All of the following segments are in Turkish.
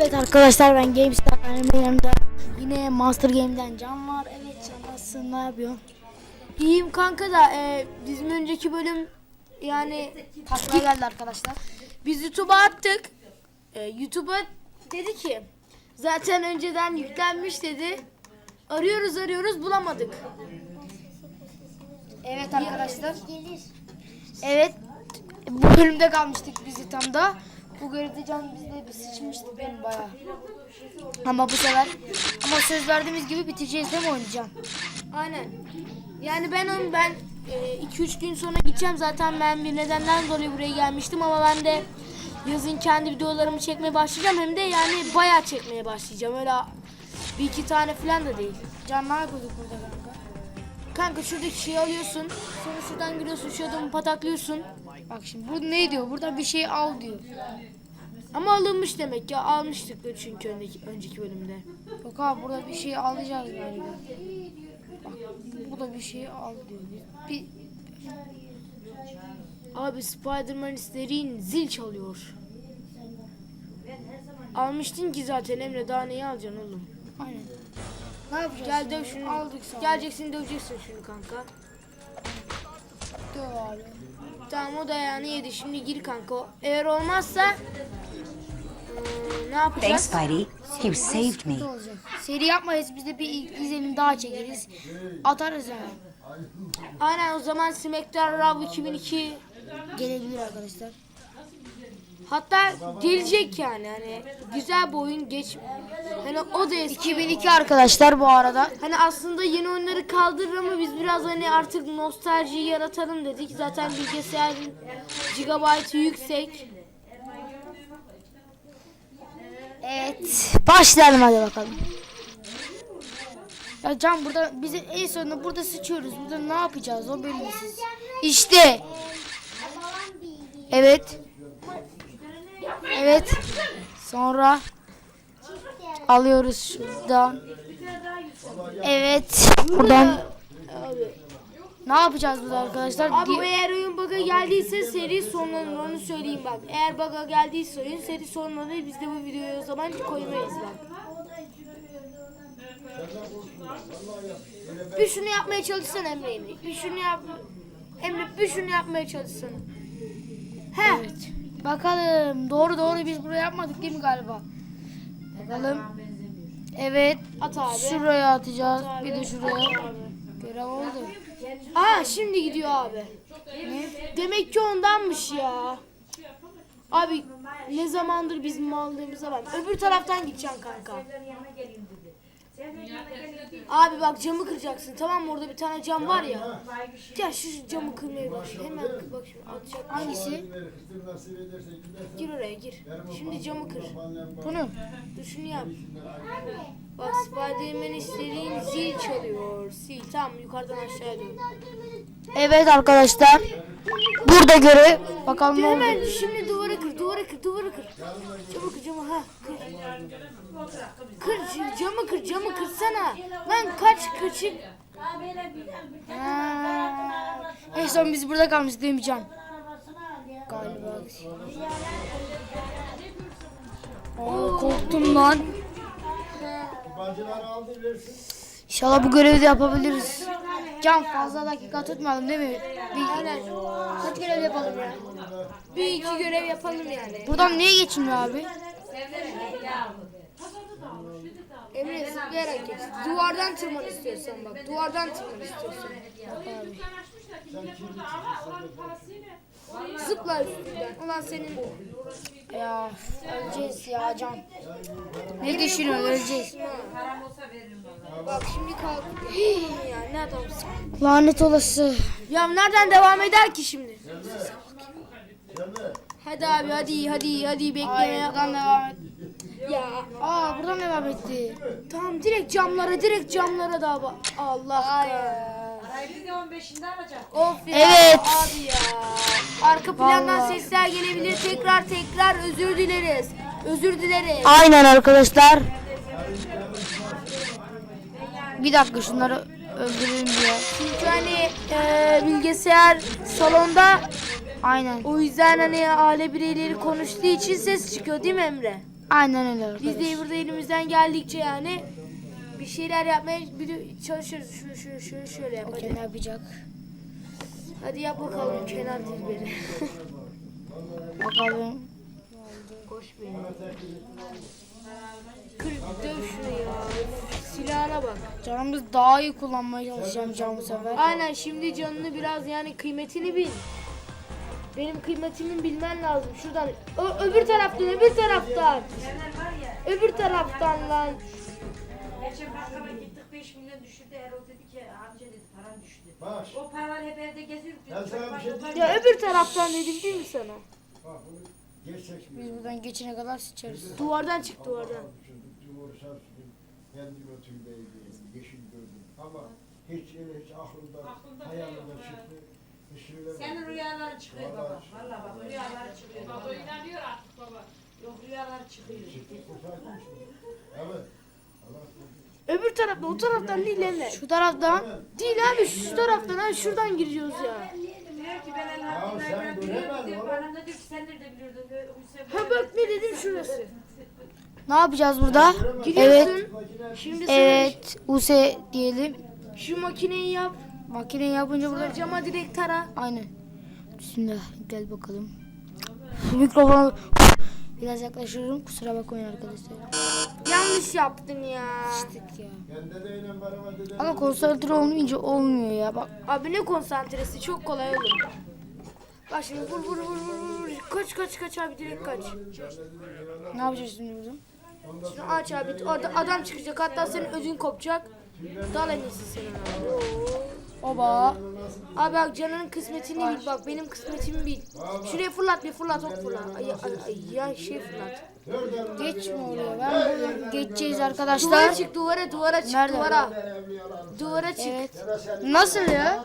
Evet arkadaşlar ben GameStar yanımda yine Master Game'den Can var. Evet Can nasılsın ne yapıyorsun? İyiyim kanka da e, bizim önceki bölüm yani Taklaya geldi arkadaşlar. biz YouTube'a attık. E, YouTube'a dedi ki zaten önceden yüklenmiş dedi. Arıyoruz arıyoruz bulamadık. Evet arkadaşlar. Evet bu bölümde kalmıştık bizi tam da. Bu görevde Can bizde bir sıçmıştı benim bayağı. Ama bu sefer ama söz verdiğimiz gibi bitireceğiz değil mi oynayacağım? Aynen. Yani ben onu ben 2-3 gün sonra gideceğim zaten ben bir nedenden dolayı buraya gelmiştim ama ben de yazın kendi videolarımı çekmeye başlayacağım hem de yani bayağı çekmeye başlayacağım öyle bir iki tane falan da değil. Can ne yapıyorduk burada kanka? Kanka şuradaki şeyi alıyorsun sonra şuradan giriyorsun şu adamı pataklıyorsun Bak şimdi bu ne diyor? Burada bir şey al diyor. Ama alınmış demek ya almıştık çünkü önceki, önceki bölümde. Yok abi burada bir şey alacağız galiba. Bak burada bir şey al diyor. Bir, Abi Spider-Man isterin zil çalıyor. Almıştın ki zaten Emre daha neyi alacaksın oğlum? aynen. Ne yapacağız? Gel döv şunu. Aldık sana. Geleceksin döveceksin şunu kanka. Döv abi. Tamam o dayağını yedi. Şimdi gir kanka. Eğer olmazsa ne yapacağız? Thanks, Spidey. You saved me. Seri yapmayız. Biz de bir izlenim daha çekeriz. Atarız yani. Aynen o zaman SmackDown Raw 2002 Gelebilir arkadaşlar. hatta gelecek yani hani güzel bir oyun geç hani o da eski 2002 arkadaşlar bu arada. Hani aslında yeni oyunları kaldırır ama biz biraz hani artık nostalji yaratalım dedik. Zaten bilgisayarın gigabaytı yüksek. Evet. Başlayalım hadi bakalım. Ya Can burada bizi en sonunda burada sıçıyoruz. Burada ne yapacağız o belirsiz. İşte. Evet. Evet. Sonra alıyoruz şuradan. Evet. Buradan ne yapacağız burada arkadaşlar? Abi oyun bug'a geldiyse seri sonlanır onu söyleyeyim bak. Eğer bug'a geldiyse oyun seri sonlanır biz de bu videoyu o zaman koymayız bak. Bir şunu yapmaya çalışsan Emre Emre. Bir şunu yap. Emre bir şunu yapmaya çalışsana. He. Evet. Bakalım. Doğru doğru biz buraya yapmadık değil mi galiba? Bakalım. Evet. At abi. Şuraya atacağız. At abi. Bir de şuraya. Görev oldu. Aa şimdi gidiyor abi. Demek ki ondanmış ya. Abi ne zamandır biz mallığımıza bak. Öbür taraftan gideceksin kanka. Abi bak camı kıracaksın tamam mı? Orada bir tane cam var ya. Gel şu camı kırmaya başla. Hemen kır bak şimdi atacak. Hangisi? Gir oraya gir. Şimdi camı kır. Bunu. Dur şunu yap. Bak Spiderman istediğin zil çalıyor. Sil tamam yukarıdan aşağıya dön. Evet arkadaşlar. Burada görev. Bakalım ne oldu. Hemen şimdi duvara kır, duvara kır, duvara kır. Camı kır, camı ha kır. Kır, camı kır, camı kırsana. Lan kaç kaçık. Ha. En son biz burada kalmıştık değil mi Can? Galiba. Oo, korktum lan. İnşallah bu görevi de yapabiliriz. Can fazla dakika tutmayalım değil mi? Bir, kaç görev yapalım ya? Bir iki görev yapalım yani. Buradan niye geçilmiyor abi? Emre zıplayarak geç. Duvardan tırman istiyorsan bak. Duvardan tırman istiyorsan. Zıpla üstünden. Ulan senin Ya öleceğiz ya Can. Ne düşünüyorsun öleceğiz. Bak şimdi kalk. ya ne adamsın. Lanet olası. Ya nereden devam eder ki şimdi? Hadi abi hadi hadi hadi bekleme Hayır buradan devam et. Ya Aa buradan devam etti. tamam direkt camlara direkt camlara da bak. Allah Of ya Evet. abi ya. Arka plandan Vallahi. sesler gelebilir. Tekrar tekrar özür dileriz. Özür dileriz. Aynen arkadaşlar. Bir dakika şunları öldürelim diye. Çünkü hani e, bilgisayar salonda Aynen. o yüzden hani aile bireyleri konuştuğu için ses çıkıyor değil mi Emre? Aynen öyle Biz arkadaş. de burada elimizden geldikçe yani bir şeyler yapmaya bir çalışırız. Şunu şunu şunu şöyle yap. Okey Hadi. ne yapacak? hadi yap bakalım kenar dilberi. Bakalım. Koş benim. Kır döv şunu ya. Silahına bak. Canımız daha iyi kullanmaya çalışacağım can bu sefer. Aynen şimdi canını biraz yani kıymetini bil. Benim kıymetimi bilmen lazım. Şuradan Ö- öbür taraftan öbür taraftan. Öbür taraftan lan. Geçen bakkala gittik 5 milyon düşürdü. Erol dedi ki amca dedi paran düştü. Bak, O paralar hep evde geziyor. Ben sana bir şey diyeyim. Ya öbür taraftan dedim değil mi sana? bak bunu? Biz buradan geçene kadar sıçarız. Duvardan çık duvardan. Şimdi Cumhurbaşkanı kendi götümdeydi, yeşil gördüm. Ama hiç öyle hiç aklımda, hayalimde çıktı. Senin rüyaların çıkıyor baba. Vallahi bak rüyaları çıkıyor. Baba inanıyor artık baba. Yok rüyaları çıkıyor. Evet. Öbür taraftan o taraftan değil Emre. Şu taraftan Değil abi şu taraftan ha şuradan gireceğiz ya. Diyor ki ben elhamdülillah göremedin biliyorum diyor. oğlum. Bana da diyor ki sen nerede biliyordun? diyor. Hüseyin Ha bak ne dedim şurası. ne yapacağız burada? Giriyorsun. Evet. Şimdi Evet. Use diyelim. şu makineyi yap. Makineyi yapınca burada cama direkt tara. Aynen. Bismillah gel bakalım. Mikrofonu biraz yaklaşıyorum. Kusura bakmayın arkadaşlar. Yanlış yaptın ya. Sıçtık ya. Ama konsantre olmayınca olmuyor ya. Bak Abi ne konsantresi çok kolay olur. Bak şimdi vur vur vur vur vur. Kaç kaç kaç abi direkt kaç. ne yapacağız şimdi burada? Şunu aç abi. Orada adam çıkacak hatta senin ödün kopacak. Dal en iyisi senin abi. Oo. Oba. Abi bak canının kısmetini bil bak benim kısmetimi bil. Şuraya fırlat bir fırlat ok fırlat. Ay, ay, ay, ya şey fırlat. Geç mi oluyor? Ben buradan geçeceğiz Duvara arkadaşlar. çık duvara duvara çık Nerede? duvara. Duvara çık. Evet. Nasıl ya?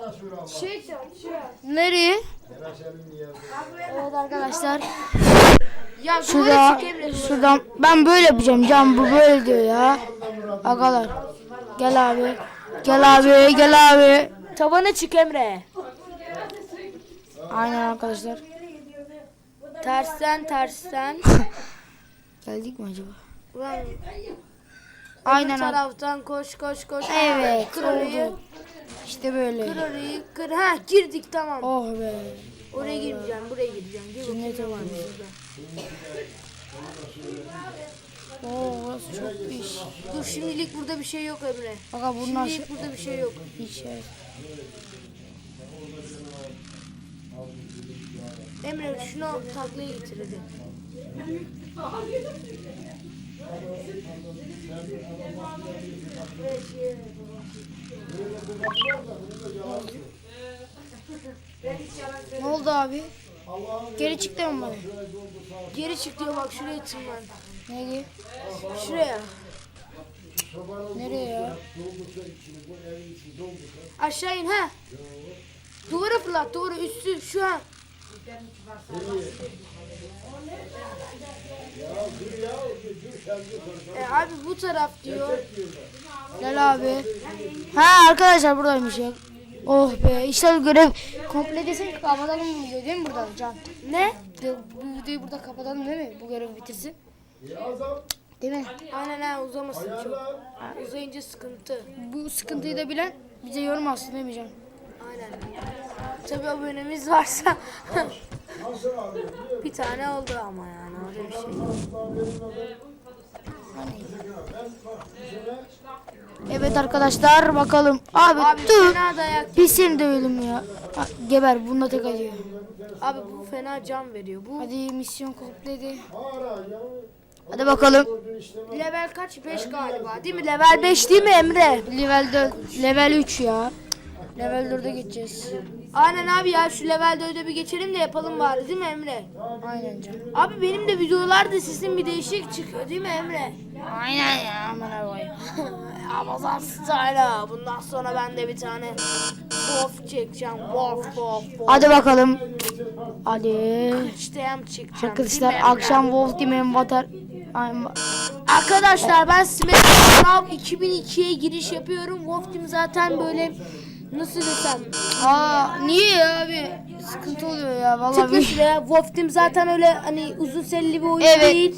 Şey şey. Nereye? Evet arkadaşlar. Ya duvara Şurada, şuradan ben böyle yapacağım. Can bu böyle diyor ya. Agalar. Gel abi. Gel abi, gel abi. Tavana çık Emre. Aynen arkadaşlar. Tersten tersten. Geldik mi acaba? Ulan Aynen bu taraftan koş koş koş. Evet, Kır orayı. oldu. İşte böyle. Kır orayı. Kır. Ha girdik tamam. Oh be. Oraya girmeyeceğim. Buraya gireceğim. Gir ne var. burada. Oo burası çok piş. Dur şimdilik burada bir şey yok Emre. Aga bunlar Şimdilik burada bir şey yok. hiç evet. Emre şunu taklaya getir hadi. Ne oldu abi? Geri çıktı mı bana? Geri çık diyor bak şuraya tırman. Nereye? Şuraya. Nereye? Aşağı in ha. Duvara fırlat duvara üstü şu an. E, abi bu taraf diyor. Gel abi. Ha arkadaşlar buradaymış ya. Oh be işte görev komple desek kapatalım videoyu değil mi burada Can? Ne? Bu videoyu burada kapatalım değil mi? Bu görevi bitirsin. Değil mi? Aynen ha uzamasın çok. Uzayınca sıkıntı. Bu sıkıntıyı da bilen bize yorum alsın Can? Aynen. Tabii abonemiz varsa bir tane oldu ama yani öyle bir şey. Evet arkadaşlar bakalım. Abi, Abi dur. fena dayak. Biz seni dövelim ya. Ha, geber bununla tek acıyor. Abi bu fena can veriyor. Bu Hadi misyon kompleydi. Hadi bakalım. level kaç? 5 galiba değil mi? Level 5 değil mi Emre? Level 4, level 3 ya. Level 4'e geçeceğiz. Aynen abi ya şu level 4'e bir geçelim de yapalım bari değil mi Emre? Aynen Can. Abi benim de videolarda sesim bir değişik çıkıyor değil mi Emre? Aynen ya aman abi. Amazon Style'a. Bundan sonra ben de bir tane Wolf çekeceğim. Wolf, Wolf, Wolf. Hadi bakalım. Hadi. İşteyem çekeceğim. Arkadaşlar akşam Wolf Team'in batar. Arkadaşlar ben SmackDown 2002'ye giriş yapıyorum. Wolf Team zaten böyle nasıl desem Aa niye ya abi? sıkıntı oluyor ya vallahi. Tıkla şuraya. Wolf Team zaten öyle hani uzun serili bir oyun Evet. değil.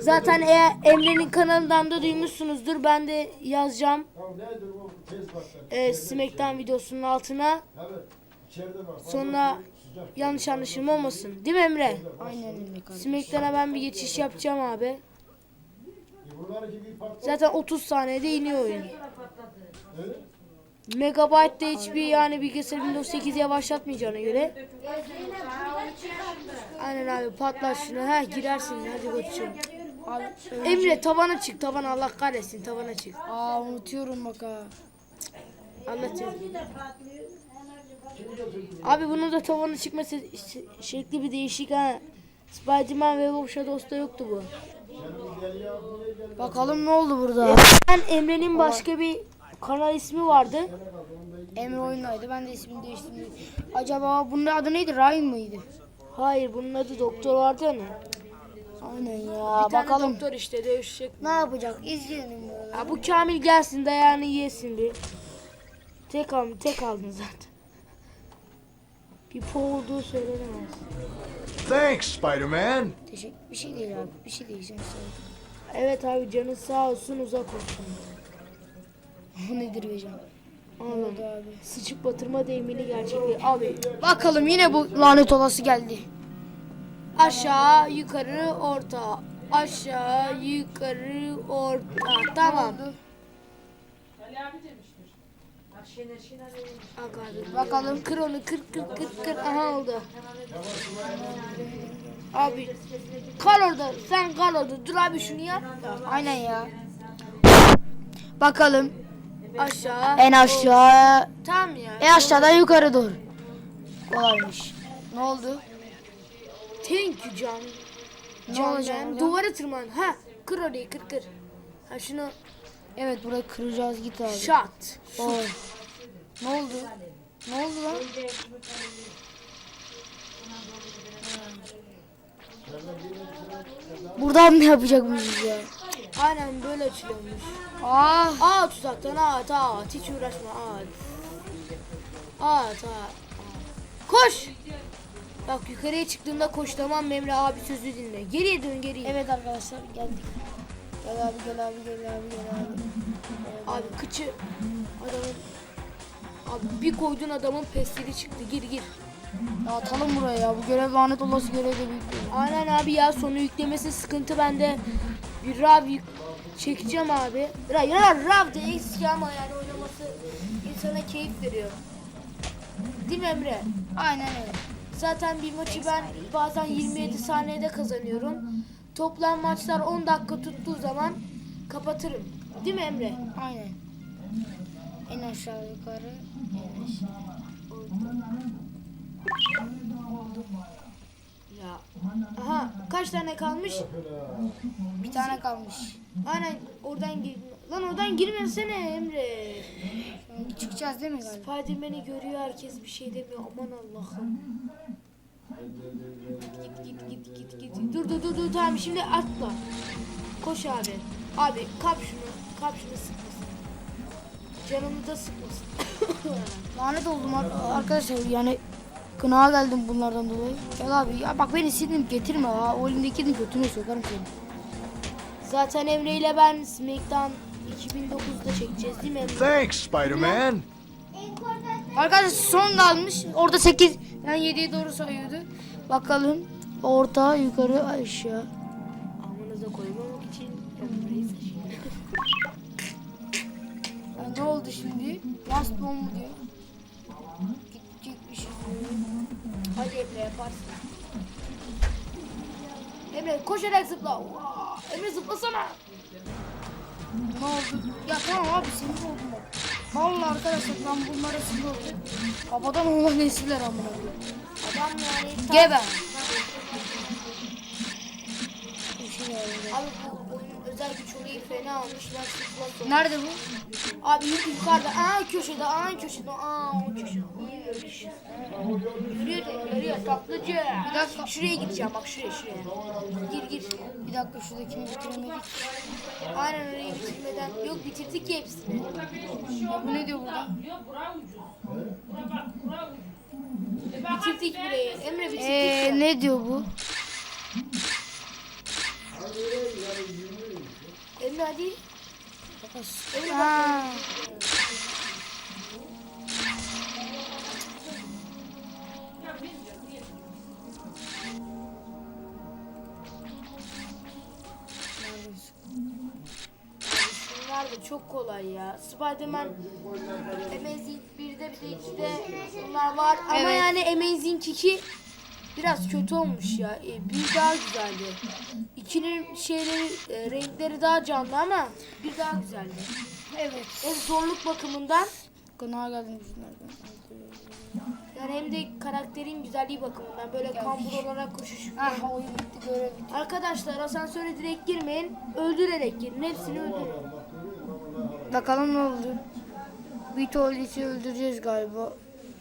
Zaten eğer Emre'nin kanalından da duymuşsunuzdur. Ben de yazacağım Ya nedir o tez baklar. e, Smackdown videosunun altına. Evet. İçeride bak. Sonra. Yanlış anlaşılma olmasın. Değil mi Emre? Aynen öyle kardeşim. Smackdown'a ben bir geçiş yapacağım abi. Zaten 30 saniyede iniyor oyun. Evet. Megabyte de hiçbir yani bilgisayar Windows 8 yavaşlatmayacağına göre. Aynen abi patlat şunu. Ha girersin hadi koçum. Abi, Emre tavana çık tavana Allah kahretsin tavana çık. aa unutuyorum bak ha. Anlatıyorum. Abi bunun da tavana çıkması şekli bir değişik ha. Spiderman ve Bob Shadows'ta yoktu bu. Bakalım ne oldu burada. Ben Emre'nin başka bir kanal ismi vardı. Emre oyundaydı. Ben de ismini değiştirdim. Acaba bunun adı neydi? Ryan mıydı? Hayır bunun adı doktor vardı hani. Aynen ya. Bir tane Bakalım doktor işte dövüşecek. ne yapacak? İzleyelim. Ya bu Kamil gelsin dayağını yesin bir. Tek al, tek aldın zaten. Bir po olduğu söylenemez. Thanks, Spider-Man. Teşekkür. Bir şey değil abi. Bir şey değil. Sen söyle. Evet abi canın sağ olsun uzak olsun. O nedir be canım? Anladım. abi? Sıçıp batırma deyimini gerçekliği. Abi Bakalım yine bu lanet olası geldi. aşağı yukarı orta. Aşağı yukarı orta. Tamam. Bak Şener Şener neymiş? Bak abi. Bakalım. Kır onu kır kır kır kır. Aha oldu. Abi kal orada. Sen kal orada. Dur abi şunu yap. Aynen ya. Bakalım. Aşağı. En aşağı. Tamam ya. En aşağıdan yukarı doğru. Kolaymış. Ne oldu? Thank you can. Ne Can olacak ben duvara tırman. Ha kır orayı kır kır. Ha şunu Evet burayı kıracağız git abi. shot. Oo. Ne oldu? Ne oldu lan? Buradan ne yapacakmışız ya? Aynen böyle açılıyormuş. Ah At uzaktan at at. Hiç uğraşma at. At at. Koş. Bak yukarıya çıktığında koş tamam mı Emre abi sözü dinle. Geriye dön geriye. evet arkadaşlar geldik. Gel abi gel abi gel abi gel abi. Abi kıçı adamın Abi bir koydun adamın pestili çıktı. Gir gir. Ya atalım buraya ya. Bu görev lanet olası görev de büyük değil. Aynen abi ya sonu yüklemesi sıkıntı bende. Bir rav yük çekeceğim abi. Rav, rav, rav da eski ama yani oynaması insana keyif veriyor. Değil mi Emre? Aynen öyle. Zaten bir maçı ben bazen 27 saniyede kazanıyorum. Toplam maçlar 10 dakika tuttuğu zaman kapatırım. Değil mi Emre? Aynen. En aşağı yukarı. En aşağı. Ya. Aha kaç tane kalmış? Bir tane kalmış. Aynen oradan gir. Lan oradan girmesene Emre. Şimdi çıkacağız değil mi galiba? Spiderman'i görüyor herkes bir şey demiyor. Aman Allah'ım. Git git git git git. Dur dur dur dur tamam şimdi atla. Koş abi. Abi kap şunu. Kap şunu sıkmasın. Canımı da sıkmasın. Lanet oldum ar- arkadaşlar yani kınağa geldim bunlardan dolayı. Gel abi ya bak beni sildim getirme ha. O elindekini götüne sokarım seni. Zaten Emre ile ben Smackdown 2009'da çekeceğiz değil mi Emre? Thanks, Spider-Man. Arkadaşlar son kalmış. Orada 8 yani 7'ye doğru sayıyordu. Bakalım orta yukarı aşağı. Amınıza koymamak için seçiyorum. Ya ne oldu şimdi? Last bomb mu diyor. Gidecekmiş. Hadi Emre yaparsın. Emre koşarak zıpla. Emre zıplasana. Ne oldu? Ya tamam abi sinir oldum bak. Vallahi arkadaşlar ben bunlara sinir oldum. Babadan oğlan nesiller amına. Adam yani tam- şey. Abi bu oyunun özel güç olayı fena. Ben zıplasam. Nerede bu? Abi yuk- yukarıda. Aa köşede. Aa köşede. Aa o köşede. Yürüyor. Yürüyor. Yürüyor. Tatlıcı. Bir dakika. Şuraya gideceğim. Bak şuraya şuraya. Gir gir. Bir dakika şuradakini bitiremedik. Aynen orayı bitirmeden. Yok bitirdik ya hepsini. Ya bu ne diyor burada? Bitirdik burayı. Emre bitirdik. Ee, ne diyor bu? Emre hadi. Ha. Bunlar da çok kolay ya. Spider-Man Amazing 1'de bir de 2'de bunlar var. Ama Evet. yani Amazing 2 biraz kötü olmuş ya. Ee, bir daha güzeldi. İkinin şeyleri, e, renkleri daha canlı ama bir daha güzeldi. Evet. Hem zorluk bakımından Konağa geldim yani hem de karakterin güzelliği bakımından böyle kambur olarak koşuş. Ah oyun bitti görev bitti. Arkadaşlar asansöre direkt girmeyin. Öldürerek girin. Hepsini öldürün. Bakalım ne oldu? Bir tuvaleti öldüreceğiz galiba.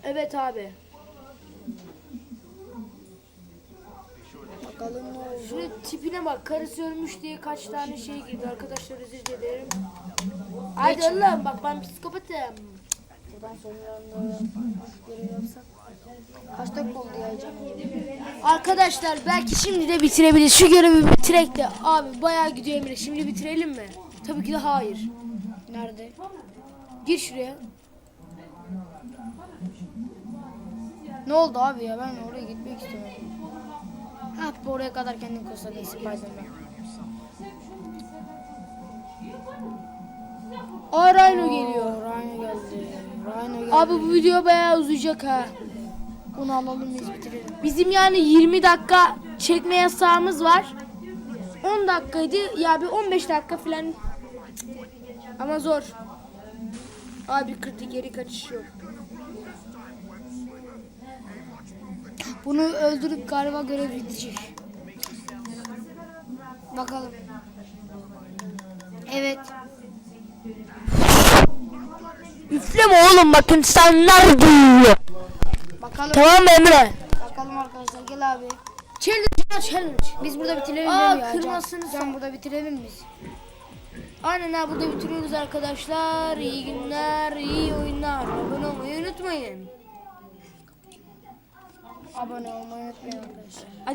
Evet abi. Bakalım ne oldu? Şunun tipine bak. Karısı ölmüş diye kaç tane şey girdi. Arkadaşlar özür dilerim. Hadi Allah'ım bak ben psikopatım. Buradan sonra görev yapsak. Kaç dakika oldu ya canım? Arkadaşlar belki şimdi de bitirebiliriz. Şu görevi bitirek de. Abi bayağı gidiyor Emre. Şimdi bitirelim mi? Tabii ki de hayır. Nerede? Gir şuraya. Ne oldu abi ya ben oraya gitmek istiyorum. Ha oraya kadar kendin koşsadın Spiderman. Aa Rhino geliyor. Rhino geldi. Rhino geldi. Abi bu video bayağı uzayacak ha. bunu alalım biz bitirelim. Bizim yani 20 dakika çekme yasağımız var. 10 dakikaydı ya bir 15 dakika falan. Ama zor. Abi kırdı geri kaçış yok. Bunu öldürüp galiba görev bitecek. Bakalım. Evet. Üfleme oğlum bak insanlar duyuyor. Bakalım. Tamam Emre? Bakalım arkadaşlar gel abi. Challenge challenge. Biz burada bitirelim Aa, mi ya? Can? kırmasını Can burada bitirelim biz. Aynen ha burada bitiriyoruz arkadaşlar. İyi günler, iyi oyunlar. Abone olmayı unutmayın. Abone olmayı unutmayın arkadaşlar.